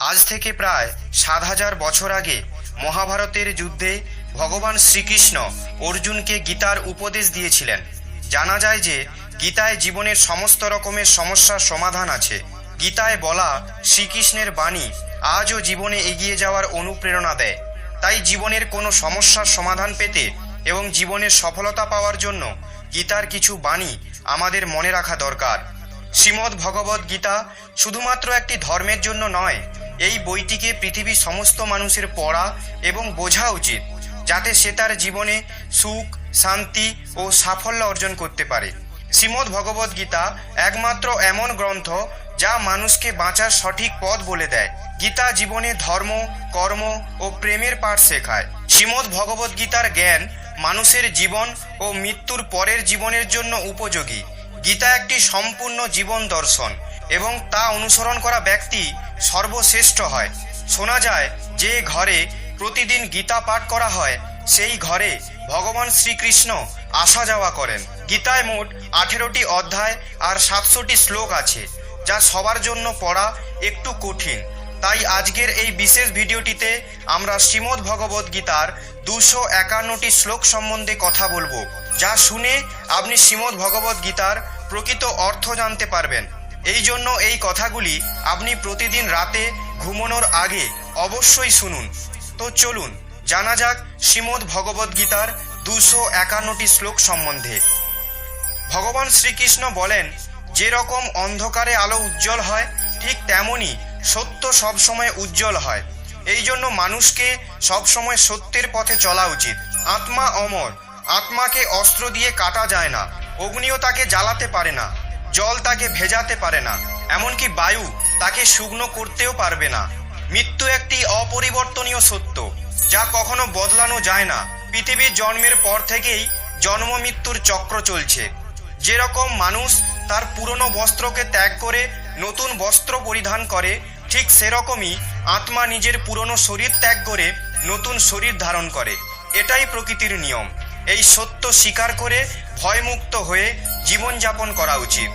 আজ থেকে প্রায় সাত হাজার বছর আগে মহাভারতের যুদ্ধে ভগবান শ্রীকৃষ্ণ অর্জুনকে গীতার উপদেশ দিয়েছিলেন। জানা যায় যে, গীতায় জীবনের সমস্ত রকমের সমস্যার সমাধান আছে। গীতায় বলা শ্রীকৃষ্ণের বাণী আজও জীবনে এগিয়ে যাওয়ার অনুপ্রেরণা দেয়। তাই জীবনের কোনো সমস্যার সমাধান পেতে এবং জীবনের সফলতা পাওয়ার জন্য গীতার কিছু বাণী আমাদের মনে রাখা দরকার। শ্রীমদ্ ভগবদ গীতা শুধুমাত্র একটি ধর্মের জন্য নয় এই বইটিকে পৃথিবীর সমস্ত মানুষের পড়া এবং বোঝা উচিত, যাতে সে তার জীবনে সুখ, শান্তি ও সাফল্য অর্জন করতে পারে। শ্রীমদ ভগবদ গীতা একমাত্র এমন গ্রন্থ যা মানুষকে বাঁচার সঠিক পথ বলে দেয়। গীতা জীবনে ধর্ম, কর্ম ও প্রেমের পাঠ শেখায়। শ্রীমদ ভগবদ গীতার জ্ঞান মানুষের জীবন ও মৃত্যুর পরের জীবনের জন্য উপযোগী। গীতা একটি সম্পূর্ণ জীবন দর্শন এবং তা অনুসরণ করা ব্যক্তি সর্বশ্রেষ্ঠ হয়। শোনা যায়, যে ঘরে প্রতিদিন গীতা পাঠ করা হয়, সেই ঘরে ভগবান শ্রীকৃষ্ণ আসা যাওয়া করেন। গীতায় মোট আঠেরোটি অধ্যায় আর সাতশোটি শ্লোক আছে, যা সবার জন্য পড়া একটু কঠিন। তাই আজকের এই বিশেষ ভিডিওটিতে আমরা শ্রীমদ্ ভগবদ গীতার দুশো একান্নটি শ্লোক সম্বন্ধে কথা বলব, যা শুনে আপনি শ্রীমদ্ ভগবদ গীতার প্রকৃত অর্থ জানতে পারবেন। এই জন্য এই কথাগুলি আপনি প্রতিদিন রাতে ঘুমানোর আগে অবশ্যই শুনুন। তো চলুন, জানা যাক শ্রীমদ্ ভগবদ গীতার দুশো একান্নটি শ্লোক সম্বন্ধে। ভগবান শ্রীকৃষ্ণ বলেন যে রকম অন্ধকারে আলো উজ্জ্বল হয়, ঠিক তেমনই সত্য সবসময় উজ্জ্বল হয়। এই জন্য মানুষকে সবসময় সত্যের পথে চলা উচিত। আত্মা অমর, আত্মাকে অস্ত্র দিয়ে কাটা যায় না, অগ্নিও তাকে জ্বালাতে পারে না। জল তাকে ভেজাতে পারে না, এমনকি বায়ু তাকে শুকনো করতেও পারবে না। মৃত্যু একটি অপরিবর্তনীয় সত্য, যা কখনো বদলানো যায় না। পৃথিবীর জন্মের পর থেকেই জন্ম মৃত্যুর চক্র চলছে। যেরকম মানুষ তার পুরনো বস্ত্রকে ত্যাগ করে নতুন বস্ত্র পরিধান করে, ঠিক সেরকমই আত্মা নিজের পুরনো শরীর ত্যাগ করে নতুন শরীর ধারণ করে। এটাই প্রকৃতির নিয়ম। এই সত্য স্বীকার করে ভয়মুক্ত হয়ে জীবনযাপন করা উচিত।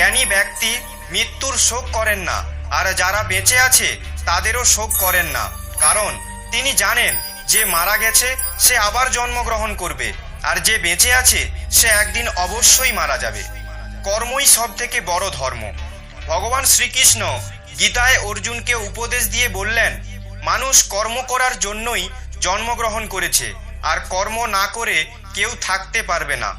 জ্ঞানী ব্যক্তি মৃত্যুর শোক করেন না, আর যারা বেঁচে আছে, তাদেরও শোক করেন না। কারণ তিনি জানেন, যে মারা গেছে, সে আবার জন্মগ্রহণ করবে, আর যে বেঁচে আছে, সে একদিন অবশ্যই মারা যাবে। কর্মই সব থেকে বড় ধর্ম। ভগবান শ্রীকৃষ্ণ গীতায় অর্জুনকে উপদেশ দিয়ে বললেন, মানুষ কর্ম করার জন্যই জন্মগ্রহণ করেছে, আর কর্ম না করে কেউ থাকতে পারবে না।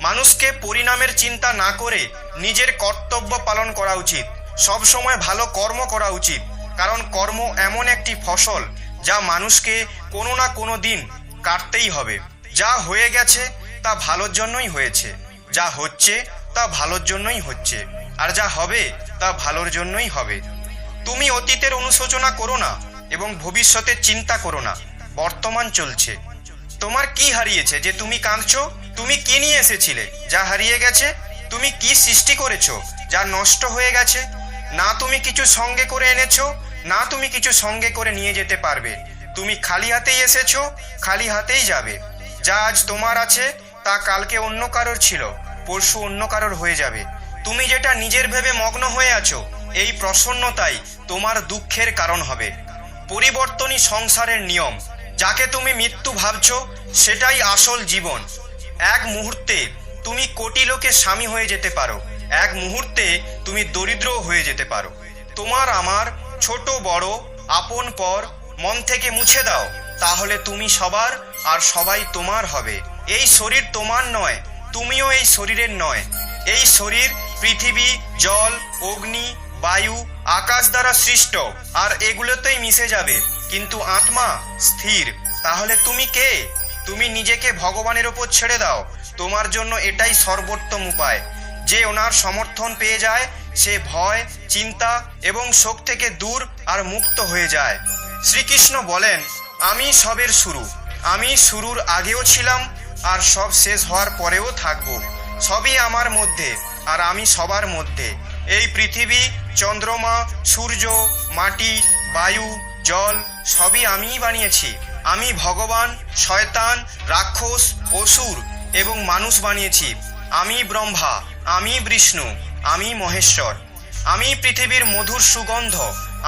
মানুষকে পরিণামের চিন্তা না করে নিজের কর্তব্য পালন করা উচিত। সব সময় ভালো কর্ম করা উচিত। কারণ কর্ম এমন একটি ফসল যা মানুষকে কোনো না কোনো দিন কাটতেই হবে। যা হয়ে গেছে, তা ভালোর জন্যই হয়েছে। যা হচ্ছে, তা ভালোর জন্যই হচ্ছে। আর যা হবে, তা ভালোর জন্যই হবে। তুমি অতীতের অনুশোচনা করো না এবং ভবিষ্যতের চিন্তা করো না। বর্তমান চলছে। তোমার কি হারিয়েছে যে তুমি কাঁদছো? তুমি কি নিয়ে এসেছিলে? যা হারিয়ে গেছে তুমি কি সৃষ্টি করেছ? যা নষ্ট হয়ে গেছে? না তুমি কিছু সঙ্গে করে এনেছো, না তুমি কিছু সঙ্গে করে নিয়ে যেতে পারবে। তুমি খালি হাতেই এসেছ, খালি হাতেই যাবে। যা আজ তোমার আছে, তা কালকে অন্য কারোর ছিল, পরশু অন্য কারোর হয়ে যাবে। তুমি যেটা নিজের ভেবে মগ্ন হয়ে আছো, এই প্রসন্নতাই তোমার দুঃখের কারণ হবে। পরিবর্তনই সংসারের নিয়ম। যাকে তুমি মৃত্যু ভাবছ, সেটাই আসল জীবন। এক মুহূর্তে তুমি কোটি লোকের স্বামী হয়ে যেতে পারো। এক মুহূর্তে তুমি দরিদ্র হয়ে যেতে পারো। তোমার আমার ছোট বড় আপন পর মন থেকে মুছে দাও, তাহলে তুমি সবার আর সবাই তোমার হবে। এই শরীর তোমার নয়, তুমিও এই শরীরের নয়। এই শরীর পৃথিবী, জল, অগ্নি, বায়ু, আকাশ দ্বারা সৃষ্ট, আর এগুলোতেই মিশে যাবে। কিন্তু আত্মা স্থির, তাহলে তুমি কে? তুমি নিজেকে ভগবানের ওপর ছেড়ে দাও। তোমার জন্য এটাই সর্বোত্তম উপায়। যে ওনার সমর্থন পেয়ে যায়, সে ভয়, চিন্তা এবং শোক থেকে দূর আর মুক্ত হয়ে যায়। শ্রীকৃষ্ণ বলেন, আমি সবের শুরু। আমি শুরুর আগেও ছিলাম আর সব শেষ হওয়ার পরেও থাকব। সবই আমার মধ্যে আর আমি সবার মধ্যে। এই পৃথিবী, চন্দ্রমা, সূর্য, মাটি, বায়ু, জল, সবই আমিই বানিয়েছি। আমি ভগবান, শয়তান, রাক্ষস, অসুর এবং মানুষ বানিয়েছি। আমি ব্রহ্মা, আমি বিষ্ণু, আমি মহেশ্বর। আমি পৃথিবীর মধুর সুগন্ধ,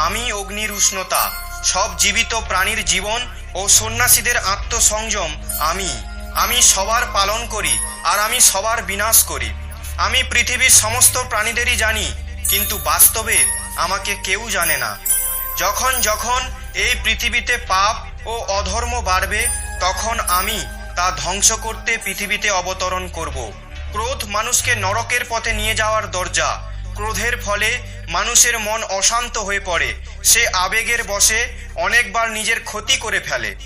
আমি অগ্নির উষ্ণতা। সব জীবিত প্রাণীর জীবন ও সন্ন্যাসীদের আত্মসংযম আমি। আমি সবার পালন করি আর আমি সবার বিনাশ করি। আমি পৃথিবীর সমস্ত প্রাণীদেরই জানি, কিন্তু বাস্তবে আমাকে কেউ জানে না। যখন যখন এই পৃথিবীতে পাপ ও অধর্ম বাড়বে, তখন আমি তা ধ্বংস করতে পৃথিবীতে অবতরণ করব। ক্রোধ মানুষকে নরকের পথে নিয়ে যাওয়ার দরজা। ক্রোধের ফলে মানুষের মন অশান্ত হয়ে পড়ে। সে আবেগের বশে অনেকবার নিজের ক্ষতি করে ফেলে।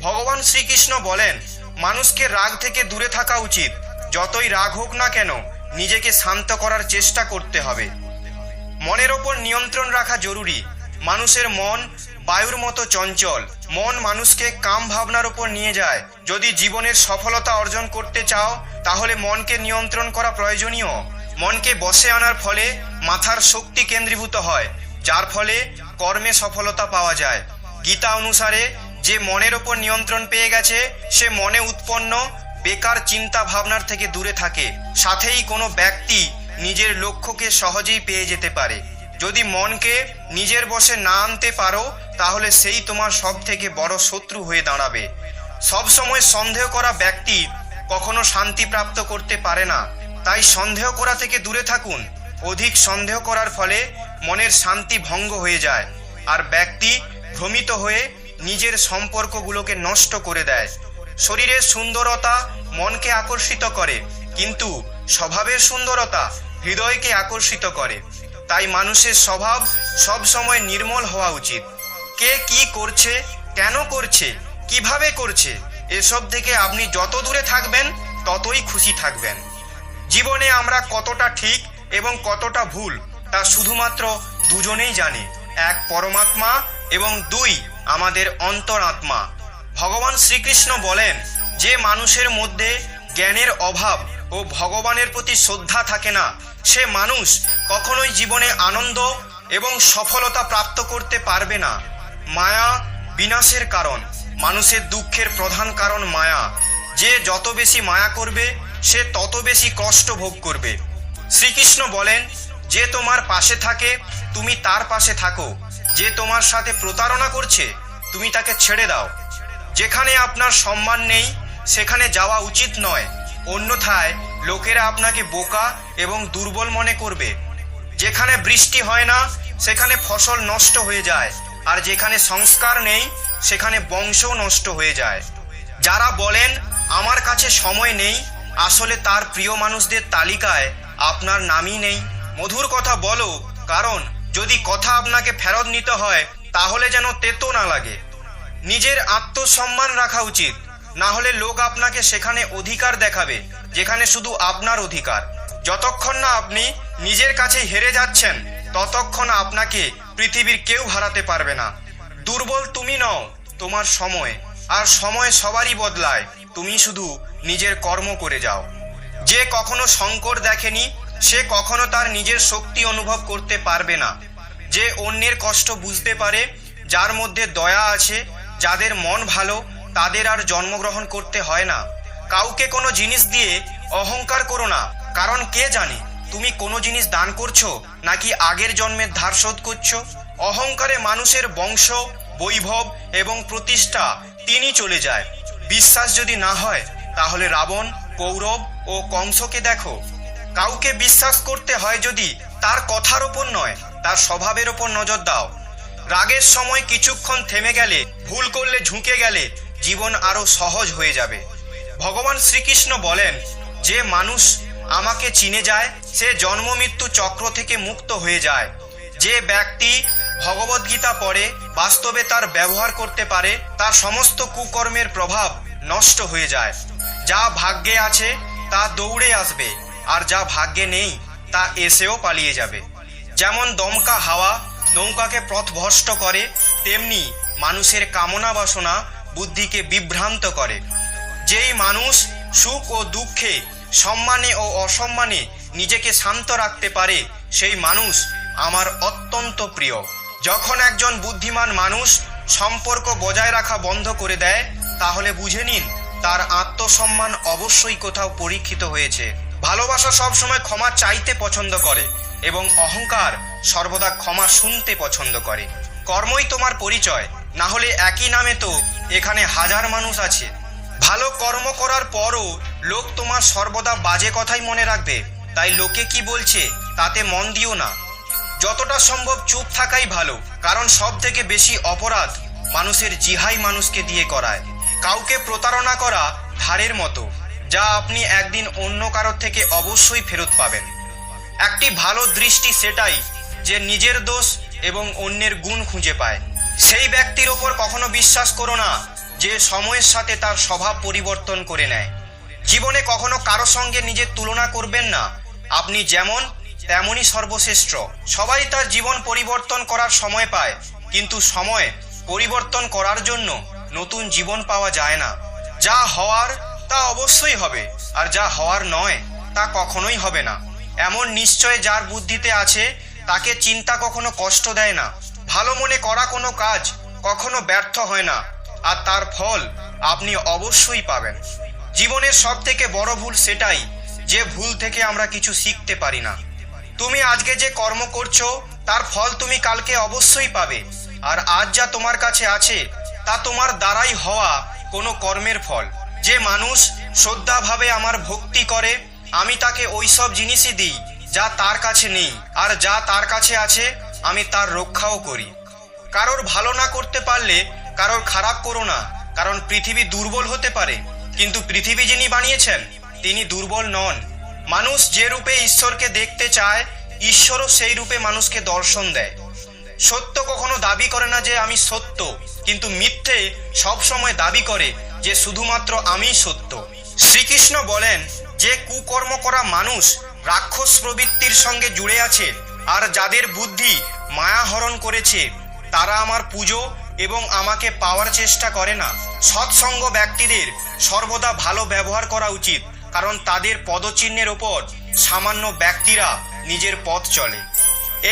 ভগবান শ্রীকৃষ্ণ বলেন, মানুষকে রাগ থেকে দূরে থাকা উচিত। যতই রাগ হোক না কেন, নিজেকে শান্ত করার চেষ্টা করতে হবে। মনের ওপর নিয়ন্ত্রণ রাখা জরুরি। মানুষের মন বায়ুর মতো চঞ্চল। মন মানুষকে কাম ভাবনার উপর নিয়ে যায়। যদি জীবনের সফলতা অর্জন করতে চাও, তাহলে মনকে নিয়ন্ত্রণ করা প্রয়োজনীয়। মনকে বসে আনার ফলে মাথার শক্তি কেন্দ্রীভূত হয়, যার ফলে কর্মে সফলতা পাওয়া যায়। গীতা অনুসারে, যে মনের ওপর নিয়ন্ত্রণ পেয়ে গেছে, সে মনে উৎপন্ন, বেকার চিন্তা ভাবনার থেকে দূরে থাকে। সাথেই কোনো ব্যক্তি নিজের লক্ষ্যকে সহজেই পেয়ে যেতে পারে। যদি মনকে নিজের বসে না আনতে পারো তাহলে সেই তোমার সব থেকে বড় শত্রু হয়ে দাঁড়াবে। সব সময় সন্দেহ করা ব্যক্তি কখনো শান্তি প্রাপ্ত করতে পারে না। তাই সন্দেহ করা থেকে দূরে থাকুন। অধিক সন্দেহ করার ফলে মনের শান্তি ভঙ্গ হয়ে যায় আর ব্যক্তি ভ্রমিত হয়ে নিজের সম্পর্কগুলোকে নষ্ট করে দেয়। শরীরের সুন্দরতা মনকে আকর্ষিত করে, কিন্তু স্বভাবের সুন্দরতা হৃদয়কে আকর্ষিত করে। তাই মানুষের স্বভাব সব সময় নির্মল হওয়া উচিত। কে কি করছে, কেন করছে, কীভাবে করছে, এসব থেকে আপনি যত দূরে থাকবেন, ততই খুশি থাকবেন। জীবনে আমরা কতটা ঠিক এবং কতটা ভুল, তা শুধুমাত্র দুজনেই জানে। এক পরমাত্মা এবং দুই আমাদের অন্তরাত্মা। ভগবান শ্রীকৃষ্ণ বলেন, যে মানুষের মধ্যে জ্ঞানের অভাব ও ভগবানের প্রতি শ্রদ্ধা থাকে না, সে মানুষ কখনোই জীবনে আনন্দ এবং সফলতা প্রাপ্ত করতে পারবে না। মায়া বিনাশের কারণ, মানুষের দুঃখের প্রধান কারণ মায়া। যে যত বেশি মায়া করবে, সে তত বেশি কষ্ট ভোগ করবে। শ্রীকৃষ্ণ বলেন, যে তোমার পাশে থাকে, তুমি তার পাশে থাকো। যে তোমার সাথে প্রতারণা করছে, তুমি তাকে ছেড়ে দাও। যেখানে আপনার সম্মান নেই, সেখানে যাওয়া উচিত নয়। অন্যথায় লোকেরা আপনাকে বোকা এবং দুর্বল মনে করবে। যেখানে বৃষ্টি হয় না, সেখানে ফসল নষ্ট হয়ে যায়। আর যেখানে সংস্কার নেই, সেখানে বংশও নষ্ট হয়ে যায়। যারা বলেন, আমার কাছে সময় নেই, আসলে তার প্রিয় মানুষদের তালিকায় আপনার নামই নেই। মধুর কথা বলো, কারণ যদি কথা আপনাকে ফেরত নিতে হয়, তাহলে যেন তেতো না লাগে। নিজের আত্মসম্মান রাখা উচিত। না হলে লোক আপনাকে সেখানে অধিকার দেখাবে, যেখানে শুধু আপনার অধিকার। যতক্ষণ না আপনি নিজের কাছে হেরে যাচ্ছেন, ততক্ষণ আপনাকে পৃথিবীর কেউ হারাতে পারবে না। দুর্বল তুমি নও, তোমার সময়। আর সময় সবারই বদলায়। তুমি শুধু নিজের কর্ম করে যাও। যে কখনো সংকট দেখেনি, সে কখনো তার নিজের শক্তি অনুভব করতে পারবে না। যে অন্যের কষ্ট বুঝতে পারে, যার মধ্যে দয়া আছে, যাদের মন ভালো, তাদের আর জন্মগ্রহণ করতে হয় না। কাউকে কোনো জিনিস দিয়ে অহংকার করো না, কারণ কে জানে? তুমি কোনো জিনিস দান করছ নাকি আগের জন্মের ধার শোধ করছ? অহংকারে মানুষের বংশ, বৈভব এবং প্রতিষ্ঠা তিনি চলে যায়। বিশ্বাস যদি না হয়, তাহলে রাবণ, কৌরব ও কংসকে দেখো। কাউকে বিশ্বাস করতে হয় যদি তার কথার ওপর নয়, তার স্বভাবের ওপর নজর দাও। রাগের সময় কিছুক্ষণ থেমে গেলে, ভুল করলে ঝুঁকে গেলে জীবন আরও সহজ হয়ে যাবে। ভগবান শ্রীকৃষ্ণ বলেন, যে মানুষ আমাকে চিনে যায়, সে জন্ম মৃত্যু চক্র থেকে মুক্ত হয়ে যায়। যে ব্যক্তি ভগবদ্গীতা পড়ে, বাস্তবে তার ব্যবহার করতে পারে, তার সমস্ত কুকর্মের প্রভাব নষ্ট হয়ে যায়। যা ভাগ্যে আছে, তা দৌড়ে আসবে, আর যা ভাগ্যে নেই, তা এসেও পালিয়ে যাবে। যেমন দমকা হাওয়া নৌকাকে পথভ্রষ্ট করে, তেমনি মানুষের কামনা বাসনা বুদ্ধিকে বিভ্রান্ত করে। যেই মানুষ সুখ ও দুঃখে সম্মানে ও অসম্মানে নিজেকে শান্ত রাখতে পারে সেই মানুষ আমার অত্যন্ত প্রিয়। যখন একজন বুদ্ধিমান মানুষ সম্পর্ক বজায় রাখা বন্ধ করে দেয়, তাহলে বুঝে নিন তার আত্মসম্মান অবশ্যই কোথাও পরীক্ষিত হয়েছে। ভালোবাসা সবসময় ক্ষমা চাইতে পছন্দ করে এবং অহংকার সর্বদা ক্ষমা শুনতে পছন্দ করে। কর্মই তোমার পরিচয়, না হলে একই নামে তো এখানে হাজার মানুষ আছে। ভালো কর্ম করার পরও লোক তোমার সর্বদা বাজে কথাই মনে রাখবে। তাই লোকে কি বলছে, তাতে মন দিও না। যতটা সম্ভব চুপ থাকাই ভালো, কারণ সব থেকে বেশি অপরাধ মানুষের জিহাই মানুষকে দিয়ে করায়। কাউকে প্রতারণা করা ধারের মতো, যা আপনি একদিন অন্য কারোর থেকে অবশ্যই ফেরত পাবেন। একটি ভালো দৃষ্টি সেটাই যে নিজের দোষ এবং অন্যের গুণ খুঁজে পায়। সেই ব্যক্তির ওপর কখনো বিশ্বাস করো না যে সময়ের সাথে তার স্বভাব পরিবর্তন করে নেয়। জীবনে কখনো কারও সঙ্গে নিজের তুলনা করবেন না। আপনি যেমন, তেমনই সর্বশ্রেষ্ঠ। সবাই তার জীবন পরিবর্তন করার সময় পায়, কিন্তু সময় পরিবর্তন করার জন্য নতুন জীবন পাওয়া যায় না। যা হওয়ার তা অবশ্যই হবে, আর যা হওয়ার নয়, তা কখনোই হবে না। এমন নিশ্চয় যার বুদ্ধিতে আছে, তাকে চিন্তা কখনো কষ্ট দেয় না। ভালো মনে করা কোনো কাজ কখনো ব্যর্থ হয় না। আর তার ফল আপনি অবশ্যই পাবেন। জীবনের সব থেকে বড় ভুল সেটাই যে ভুল থেকে আমরা কিছু শিখতে পারি না। তুমি আজকে যে কর্ম করছ, তার ফল তুমি কালকে অবশ্যই পাবে। আর আজ যা তোমার কাছে আছে, তা তোমার দ্বারাই হওয়া কোনো কর্মের ফল। যে মানুষ শ্রদ্ধাভাবে আমার ভক্তি করে, আমি তাকে ওইসব জিনিসই দিই যা তার কাছে নেই। আর যা তার কাছে আছে, আমি তার রক্ষাও করি। কারোর ভালো না করতে পারলে কারোর খারাপ করো না, কারণ পৃথিবী দুর্বল হতে পারে, কিন্তু পৃথিবী যিনি বানিয়েছেন, তিনি দুর্বল নন। মানুষ যে রূপে ঈশ্বরকে দেখতে চায়, ঈশ্বরও সেই রূপে মানুষকে দর্শন দেয়। সত্য কখনো দাবি করে না যে আমি সত্য, কিন্তু মিথ্যে সব সময় দাবি করে যে শুধুমাত্র আমিই সত্য। শ্রীকৃষ্ণ বলেন, যে কুকর্ম করা মানুষ রাক্ষস প্রবৃত্তির সঙ্গে জুড়ে আছে, আর যাদের বুদ্ধি মায়া হরণ করেছে, তারা আমার পুজো এবং আমাকে পাওয়ার চেষ্টা করে না। সৎসঙ্গ ব্যক্তিদের সর্বদা ভালো ব্যবহার করা উচিত, কারণ তাদের পদচিহ্নের ওপর সামান্য ব্যক্তিরা নিজের পথ চলে।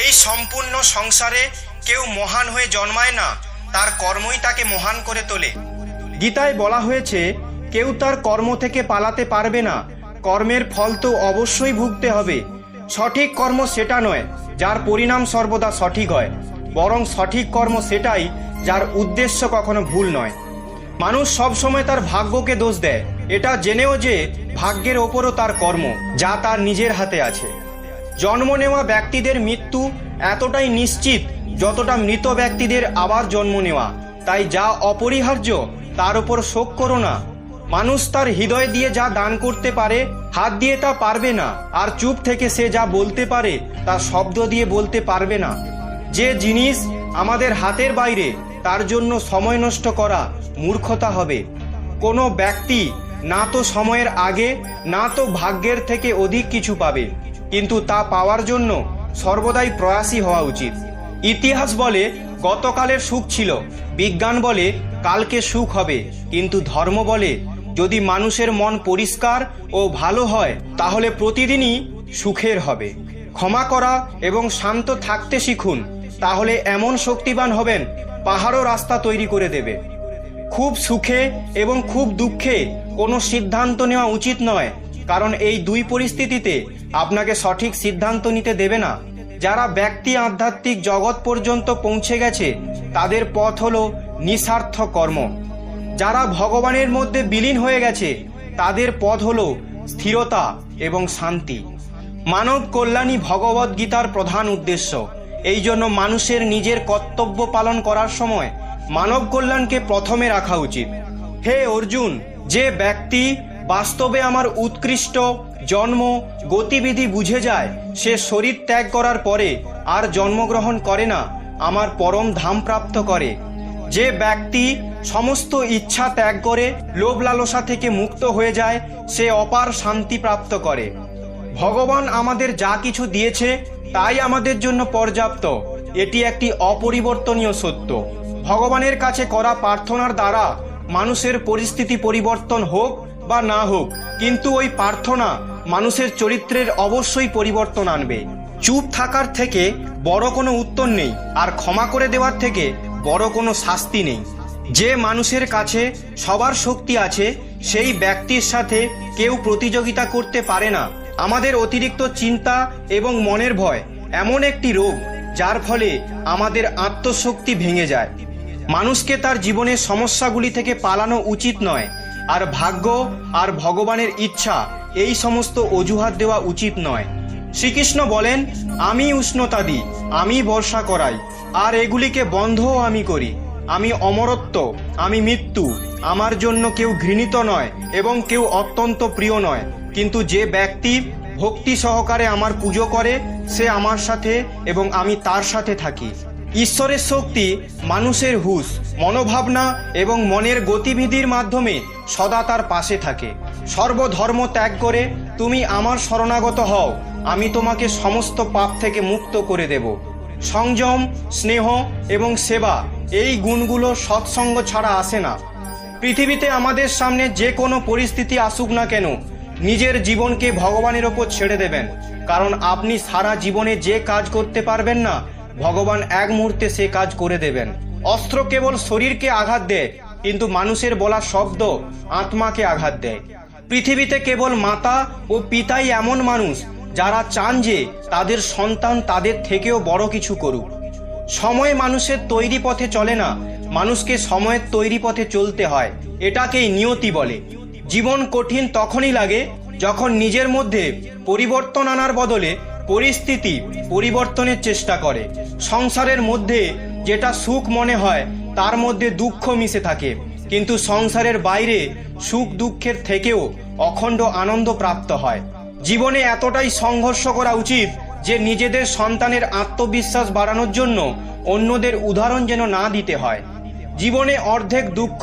এই সম্পূর্ণ সংসারে কেউ মহান হয়ে জন্মায় না, তার কর্মই তাকে মহান করে তোলে। গীতায় বলা হয়েছে, কেউ তার কর্ম থেকে পালাতে পারবে না, কর্মের ফল তো অবশ্যই ভুগতে হবে। সঠিক কর্ম সেটা নয়, যার পরিণাম সর্বদা সঠিক হয়। বরং সঠিক কর্ম সেটাই যার উদ্দেশ্য কখনো ভুল নয়। মানুষ সব সময় তার ভাগ্যকে দোষ দেয়। এটা জেনেও যে ভাগ্যের ওপরও তার কর্ম, যা তার নিজের হাতে আছে। জন্ম নেওয়া ব্যক্তিদের মৃত্যু এতটাই নিশ্চিত যতটা মৃত ব্যক্তিদের আবার জন্ম নেওয়া। তাই যা অপরিহার্য, তার উপর শোক করো না। মানুষ তার হৃদয় দিয়ে যা দান করতে পারে, হাত দিয়ে তা পারবে না। আর চুপ থেকে সে যা বলতে পারে, তা শব্দ দিয়ে বলতে পারবে না। যে জিনিস আমাদের হাতের বাইরে, তার জন্য সময় নষ্ট করা মূর্খতা হবে। কোনো ব্যক্তি না তো সময়ের আগে, না তো ভাগ্যের থেকে অধিক কিছু পাবে, কিন্তু তা পাওয়ার জন্য সর্বদাই প্রয়াসী হওয়া উচিত। ইতিহাস বলে, গতকালের সুখ ছিল, বিজ্ঞান বলে, কালকে সুখ হবে, কিন্তু ধর্ম বলে, যদি মানুষের মন পরিষ্কার ও ভালো হয়, তাহলে প্রতিদিনই সুখের হবে। ক্ষমা করা এবং শান্ত থাকতে শিখুন। তাহলে এমন শক্তিবান হবেন, পাহাড়ও রাস্তা তৈরি করে দেবে। খুব সুখে এবং খুব দুঃখে কোনো সিদ্ধান্ত নেওয়া উচিত নয়, কারণ এই দুই পরিস্থিতিতে আপনাকে সঠিক সিদ্ধান্ত নিতে দেবে না। যারা ব্যক্তি আধ্যাত্মিক জগৎ পর্যন্ত পৌঁছে গেছে, তাদের পথ হলো নিঃস্বার্থ কর্ম। যারা ভগবানের মধ্যে বিলীন হয়ে গেছে, তাদের পথ হলো স্থিরতা এবং শান্তি। মানব কল্যাণী ভগবদ্গীতার প্রধান উদ্দেশ্য। এই জন্য মানুষের নিজের কর্তব্য পালন করার সময় মানব কল্যাণকে প্রথমে রাখা উচিত। হে অর্জুন, যে ব্যক্তি বাস্তবে আমার উৎকৃষ্ট জন্ম গতিবিধি বুঝে যায়, সে শরীর ত্যাগ করার পরে আর জন্মগ্রহণ করে না, আমার পরম ধাম প্রাপ্ত করে। যে ব্যক্তি সমস্ত ইচ্ছা ত্যাগ করে, লোভ লালসা থেকে মুক্ত হয়ে যায়, সে অপার শান্তি প্রাপ্ত করে। ভগবান আমাদের যা কিছু দিয়েছে তাই আমাদের জন্য পর্যাপ্ত। এটি একটি অপরিবর্তনীয় সত্য। ভগবানের কাছে করা প্রার্থনার দ্বারা মানুষের পরিস্থিতি পরিবর্তন হোক বা না হোক, কিন্তু ওই প্রার্থনা মানুষের চরিত্রের অবশ্যই পরিবর্তন আনবে। চুপ থাকার থেকে বড় কোনো উত্তর নেই, আর ক্ষমা করে দেওয়ার থেকে বড় কোনো শাস্তি নেই। যে মানুষের কাছে সবার শক্তি আছে, সেই ব্যক্তির সাথে কেউ প্রতিযোগিতা করতে পারে না আমাদের অতিরিক্ত চিন্তা এবং মনের ভয় এমন একটি রোগ যার ফলে আমাদের আত্মশক্তি ভেঙে যায়। মানুষকে তার জীবনের সমস্যাগুলি থেকে পালানো উচিত নয়, আর ভাগ্য আর ভগবানের ইচ্ছা এই সমস্ত অজুহাত দেওয়া উচিত নয়। শ্রীকৃষ্ণ বলেন, আমি উষ্ণতা দিই আমি বর্ষা করাই, আর এগুলিকে বন্ধও আমি করি। আমি অমরত্ব, আমি মৃত্যু, আমার জন্য কেউ ঘৃণিত নয় এবং কেউ অত্যন্ত প্রিয় নয়। কিন্তু যে ব্যক্তি ভক্তি সহকারে আমার পুজো করে, সে আমার সাথে এবং আমি তার সাথে থাকি। ঈশ্বরের শক্তি, মানুষের হুশ, মনোভাবনা এবং মনের গতিবিধির মাধ্যমে সদা তার পাশে থাকে। সর্বধর্ম ত্যাগ করে, তুমি আমার শরণাগত হও, আমি তোমাকে সমস্ত পাপ থেকে মুক্ত করে দেব। সংযম, স্নেহ এবং সেবা, এই গুণগুলো সৎসঙ্গ ছাড়া আসে না। পৃথিবীতে আমাদের সামনে যে কোনো পরিস্থিতি আসুক না কেন নিজের জীবনকে ভগবানের ওপর ছেড়ে দেবেন। কারণ আপনি সারা জীবনে যে কাজ করতে পারবেন না, ভগবান এক মুহূর্তে সে কাজ করে দেবেন। অস্ত্র কেবল শরীরকে আঘাত দেয়, কিন্তু মানুষের বলা শব্দ আত্মাকে আঘাত দেয়। পৃথিবীতে কেবল মাতা ও পিতাই এমন মানুষ, যারা চান যে তাদের সন্তান তাদের থেকেও বড় কিছু করুক। সময় মানুষের তৈরি পথে চলে না, মানুষকে সময়ের তৈরি পথে চলতে হয়, এটাকেই নিয়তি বলে। জীবন কঠিন তখনই লাগে যখন নিজের মধ্যে পরিবর্তন আনার বদলে পরিস্থিতি পরিবর্তনের চেষ্টা করে। সংসারের মধ্যে যেটা সুখ মনে হয়, তার মধ্যে দুঃখ মিশে থাকে। কিন্তু সংসারের বাইরে সুখ দুঃখের থেকেও অখণ্ড আনন্দ প্রাপ্ত হয়। জীবনে এতটাই সংঘর্ষ করা উচিত যে নিজেদের সন্তানের আত্মবিশ্বাস বাড়ানোর জন্য অন্যদের উদাহরণ যেন না দিতে হয়। জীবনে অর্ধেক দুঃখ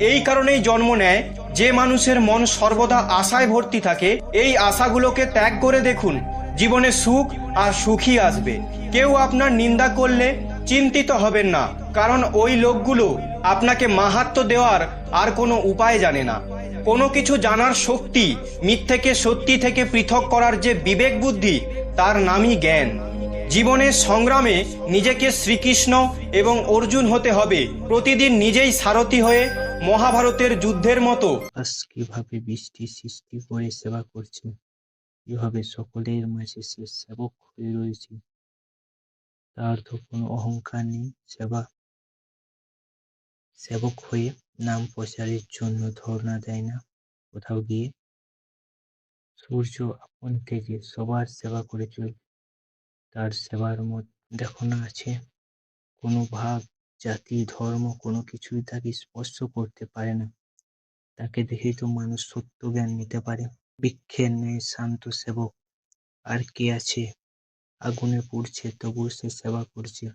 এই কারণেই জন্ম নেয় যে মানুষের মন সর্বদা আশায় ভর্তি থাকে, এই আশাগুলোকে ত্যাগ করে দেখুন, জীবনে সুখ আর সুখী আসবে। কেউ আপনার নিন্দা করলে চিন্তিত হবেন না, কারণ ওই লোকগুলো আপনাকে মাহাত্ম দেওয়ার আর কোনো উপায় জানে না। কোনো কিছু জানার শক্তি, মিথ্যেকে সত্যি থেকে পৃথক করার যে বিবেক বুদ্ধি, তার নামই জ্ঞান। জীবনের সংগ্রামে নিজেকে শ্রীকৃষ্ণ এবং অর্জুন হতে হবে, প্রতিদিন নিজেই সারথি হয়ে মহাভারতের যুদ্ধের মতো। কীভাবে বৃষ্টি সৃষ্টি করে সেবা করছে, কীভাবে সকলের মাঝে সে সেবক হয়ে রয়েছে, তার তো কোনো অহংকার নেই সেবা। সেবক হয়ে নাম প্রচারের জন্য ধর্ণা দেয় না কোথাও গিয়ে। সূর্য আপন থেকে সবার সেবা করে চল, তার সেবার মধ্যে দেখো না আছে কোনো ভাগ। জাতি, ধর্ম কোনো কিছুই তাকে স্পর্শ করতে পারে না। তাকে দেখেই তো মানুষ সত্য জ্ঞান নিতে পারে। বৃক্ষের ন্যায় শান্ত সেবক। আর কে আছে? আগুনে পুড়ছে তবু সে সেবা করছে।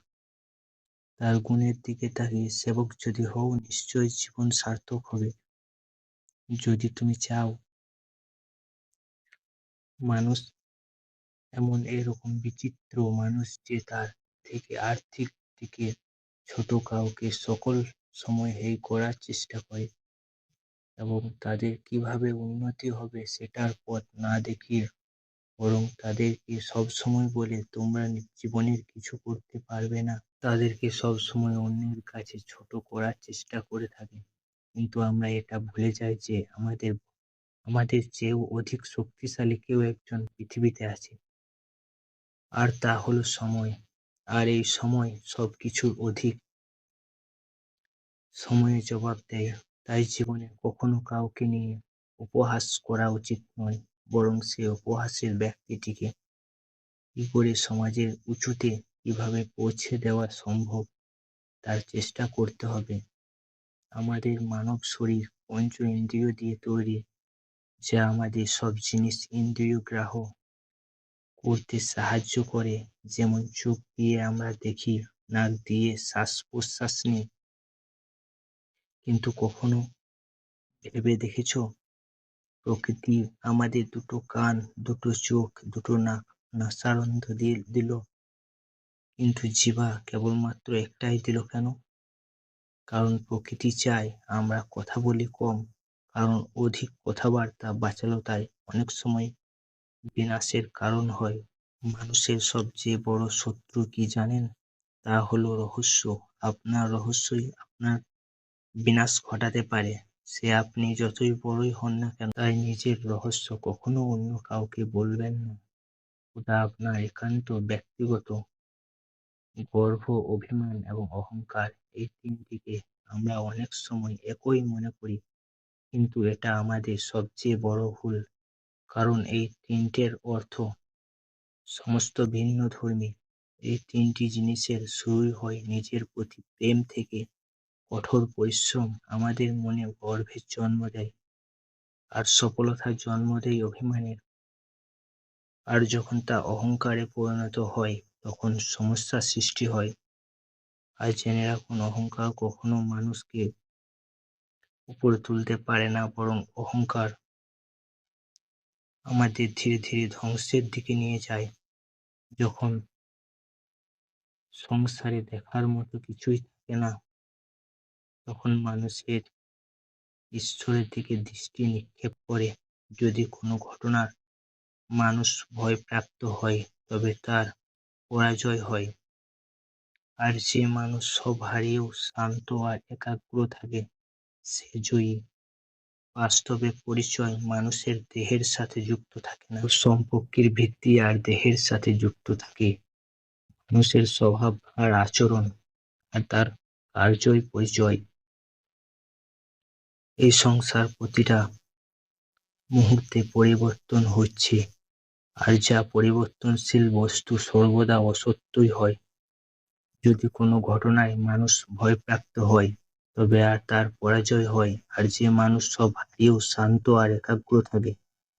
তার গুণের দিকে তাকিয়ে সেবক যদি হও, নিশ্চয়ই জীবন সার্থক হবে। যদি তুমি চাও, মানুষ এমন এরকম বিচিত্র মানুষ যে তার থেকে আর্থিক দিকে ছোট কাউকে সকল সময় এই করার চেষ্টা করে এবং তাদের কীভাবে উন্নতি হবে সেটার পথ না দেখিয়ে বরং তাদেরকে সব সময় বলে তোমরা জীবনের কিছু করতে পারবে না। তাদেরকে সব সময় অন্যের কাছে ছোট করার চেষ্টা করে থাকে। কিন্তু আমরা এটা ভুলে যাই যে আমাদের আমাদের চেয়েও অধিক শক্তিশালী কেউ একজন পৃথিবীতে আছে। আর তা হলো সময়। আর এই সময় সবকিছুর অধিক সময়ে জবাব দেয়। তাই জীবনে কখনো কাউকে নিয়ে উপহাস করা উচিত নয়, বরং সে উপহাসের ব্যক্তিটিকে কি করে সমাজের উঁচুতে কীভাবে পৌঁছে দেওয়া সম্ভব তার চেষ্টা করতে হবে। আমাদের মানব শরীর পঞ্চ ইন্দ্রিয় দিয়ে তৈরি, যা আমাদের সব জিনিস ইন্দ্রিয় গ্রাহ করতে সাহায্য করে। যেমন চোখ দিয়ে আমরা দেখি, নাক দিয়ে শ্বাস প্রশ্বাস নিই। কিন্তু কখনো ভেবে দেখেছ? প্রকৃতি আমাদের দুটো কান, দুটো চোখ, দুটো নাক নাসারন্ধ দিয়ে দিল। কিন্তু জিবা কেবলমাত্র একটাই দিল কেন? কারণ প্রকৃতি চায় আমরা কথা বলি কম, কারণ অধিক কথাবার্তা বাচালতায় অনেক সময় বিনাশের কারণ হয়। মানুষের সবচেয়ে বড় শত্রু কি জানেন? তা হলো রহস্য। আপনার রহস্যই আপনার বিনাশ ঘটাতে পারে। সে আপনি যতই বড়ই হন না কেন, তাই নিজের রহস্য কখনো অন্য কাউকে বলবেন না। ওটা আপনার একান্ত ব্যক্তিগত গর্ব, অভিমান এবং অহংকার। এই তিনটিকে আমরা অনেক সময় একই মনে করি। কিন্তু এটা আমাদের সবচেয়ে বড় ভুল। কারণ এই তিনটের অর্থ সমস্ত ভিন্ন ধর্মী। এই তিনটি জিনিসের শুরুই হয় নিজের প্রতি প্রেম থেকে কঠোর পরিশ্রম, আমাদের মনে গর্বের জন্ম দেয় আর সফলতার জন্ম দেয় অভিমানের। আর যখন তা অহংকারে পরিণত হয়, তখন সমস্যার সৃষ্টি হয়। আর জেনে রাখুন, অহংকার কখনো মানুষকে উপরে তুলতে পারে না, বরং অহংকার আমাদের ধীরে ধীরে ধ্বংসের দিকে নিয়ে যায়। যখন সংসারে দেখার মতো কিছুই থাকে না, তখন মানুষের ঈশ্বরের দিকে দৃষ্টি নিক্ষেপ করে। যদি কোনো ঘটনার মানুষ ভয়প্রাপ্ত হয়, তবে তার পরাজয় হয়। আর যে মানুষ সব হারিয়েও শান্ত আর একাগ্র থাকে, সে জয়ী বাস্তবে পরিচয় মানুষের দেহের সাথে যুক্ত থাকে না। সম্পর্কের ভিত্তি আর দেহের সাথে যুক্ত থাকে। মানুষের স্বভাব আর আচরণ আর তার কার্যই পরিচয়। এই সংসার প্রতিটা মুহূর্তে পরিবর্তন হচ্ছে আর যা পরিবর্তনশীল বস্তু সর্বদা অসত্যই হয়। যদি কোনো ঘটনায় মানুষ ভয়প্রাপ্ত হয় তবে আর তার পরাজয় হয়। আর যে মানুষ সব হারিয়েও শান্ত আর একাগ্র থাকে।